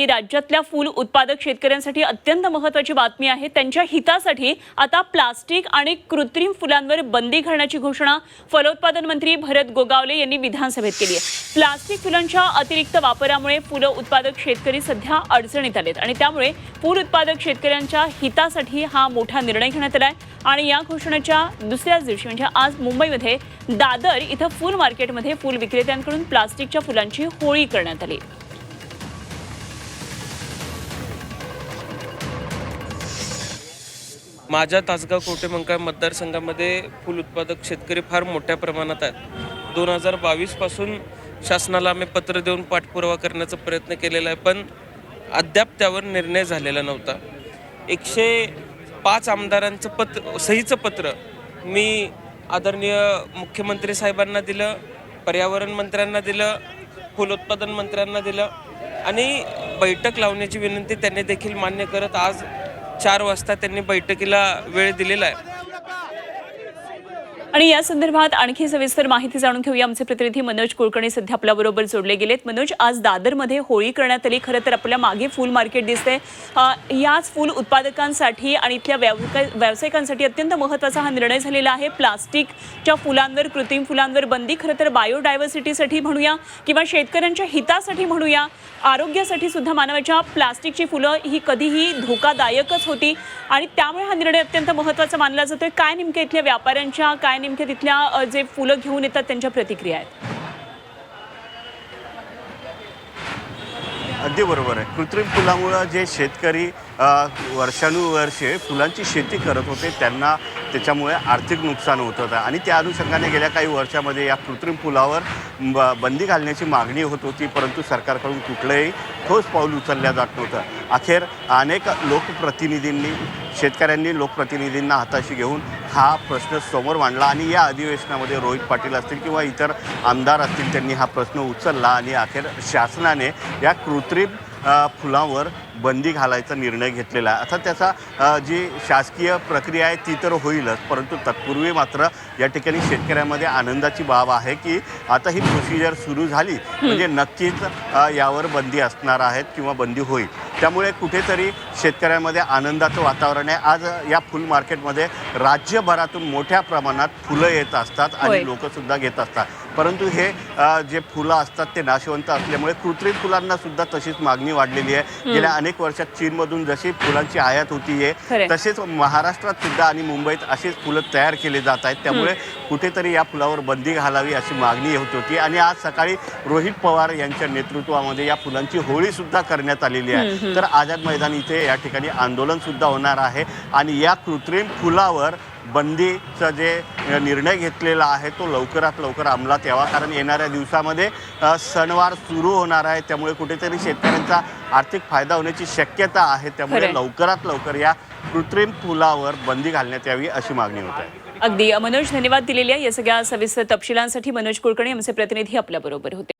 ही राज्यातल्या फूल उत्पादक शेतकऱ्यांसाठी अत्यंत महत्वाची बातमी आहे. त्यांच्या हितासाठी आता प्लास्टिक आणि कृत्रिम फुलांवर बंदी घालण्याची घोषणा फलोत्पादन मंत्री भरत गोगावले यांनी विधानसभेत केली आहे. प्लास्टिक फुलांच्या अतिरिक्त वापरामुळे फुलं उत्पादक शेतकरी सध्या अडचणीत आलेत आणि त्यामुळे फूल उत्पादक शेतकऱ्यांच्या हितासाठी हा मोठा निर्णय घेण्यात आलाय. आणि या घोषणेच्या दुसऱ्याच दिवशी म्हणजे आज मुंबईमध्ये दादर इथं फूल मार्केटमध्ये फूल विक्रेत्यांकडून प्लास्टिकच्या फुलांची होळी करण्यात आली. माझ्या तासगाव कोटेमंकाळ मतदारसंघामध्ये फुल उत्पादक शेतकरी फार मोठ्या प्रमाणात आहेत. दोन हजार बावीसपासून शासनाला आम्ही पत्र देऊन पाठपुरावा करण्याचा प्रयत्न केलेला आहे पण अद्याप त्यावर निर्णय झालेला नव्हता. एकशे पाच आमदारांचं पत्र सहीचं पत्र मी आदरणीय मुख्यमंत्री साहेबांना दिलं पर्यावरण मंत्र्यांना दिलं फुलोत्पादन मंत्र्यांना दिलं आणि बैठक लावण्याची विनंती त्यांनी देखील मान्य करत आज चार वाजता त्यांनी बैठकीला वेळ दिलेला आहे. आणि या संदर्भात आणखी सविस्तर माहिती जाणून घेऊया. आमचे प्रतिनिधी मनोज कुलकर्णी सध्या आपल्याबरोबर जोडले गेलेत. मनोज आज दादरमध्ये होळी करण्यात आली. खरं तर आपल्या मागे फुल मार्केट दिसते याच फूल उत्पादकांसाठी आणि इथल्या व्यावसायिकांसाठी अत्यंत महत्त्वाचा हा निर्णय झालेला आहे. प्लास्टिकच्या फुलांवर कृत्रिम फुलांवर बंदी. खरं तर बायोडायव्हर्सिटीसाठी म्हणूया किंवा शेतकऱ्यांच्या हितासाठी म्हणूया. आरोग्यासाठी सुद्धा मानवाच्या प्लास्टिकची फुलं ही कधीही धोकादायकच होती. आणि त्यामुळे हा निर्णय अत्यंत महत्त्वाचा मानला जातोय. काय नेमकं इथल्या व्यापाऱ्यांच्या काय नेमके तिथल्या जे फुलं घेऊन येतात त्यांच्या प्रतिक्रिया आहेत. अगदी बरोबर आहे. कृत्रिम फुलामुळं जे शेतकरी वर्षानुवर्षे फुलांची शेती करत होते त्यांना त्याच्यामुळे आर्थिक नुकसान होत होतं. आणि त्या अनुषंगाने गेल्या काही वर्षामध्ये या कृत्रिम फुलावर ब बंदी घालण्याची मागणी होत होती परंतु सरकारकडून कुठलंही ठोस पाऊल उचलल्या जात नव्हतं. अखेर अनेक लोकप्रतिनिधींनी शेतकऱ्यांनी लोकप्रतिनिधींना हाताशी घेऊन हा प्रश्न समोर मांडला आणि या अधिवेशनामध्ये रोहित पाटील असतील किंवा इतर आमदार असतील त्यांनी हा प्रश्न उचलला आणि अखेर शासनाने या कृत्रिम फुलांवर बंदी घालायचा निर्णय घेतलेला आहे. आता त्याचा जी शासकीय प्रक्रिया आहे ती तर होईलच परंतु तत्पूर्वी मात्र या ठिकाणी शेतकऱ्यांमध्ये आनंदाची बाब आहे की आता ही प्रोसिजर सुरू झाली. म्हणजे नक्कीच यावर बंदी असणार आहेत किंवा बंदी होईल. त्यामुळे कुठेतरी शेतकऱ्यांमध्ये आनंदाचं वातावरण आहे. आज या फुल मार्केटमध्ये राज्यभरातून मोठ्या प्रमाणात फुलं येत असतात. आणि लोकसुद्धा घेत असतात. परंतु हे जे फुलं असतात ते नाशवंत असल्यामुळे कृत्रिम फुलांना सुद्धा तशीच मागणी वाढलेली आहे. गेल्या अनेक वर्षात चीनमधून जशी फुलांची आयात होती. आहे तसेच महाराष्ट्रात सुद्धा आणि मुंबईत अशीच फुलं तयार केली जात आहेत. त्यामुळे कुठेतरी या फुलावर बंदी घालावी अशी मागणी होत होती. आणि आज सकाळी रोहित पवार यांच्या नेतृत्वामध्ये या फुलांची होळी सुद्धा करण्यात आलेली आहे. तर आझाद मैदान इथे या ठिकाणी आंदोलन सुद्धा होणार आहे. आणि या कृत्रिम फुलावर बंदीचा जे निर्णय घेतलेला आहे तो लवकरात लवकर अंमलात यावा. कारण येणाऱ्या दिवसामध्ये सणवार सुरू होणार आहे. त्यामुळे कुठेतरी शेतकऱ्यांचा आर्थिक फायदा होण्याची शक्यता आहे. त्यामुळे. लवकरात लवकर या कृत्रिम फुलावर बंदी घालण्यात यावी अशी मागणी होत आहे. अगदी. मनोज धन्यवाद दिलेल्या या सगळ्या सविस्तर तपशिलांसाठी मनोज कुलकर्णी आमचे प्रतिनिधी आपल्याबरोबर होते.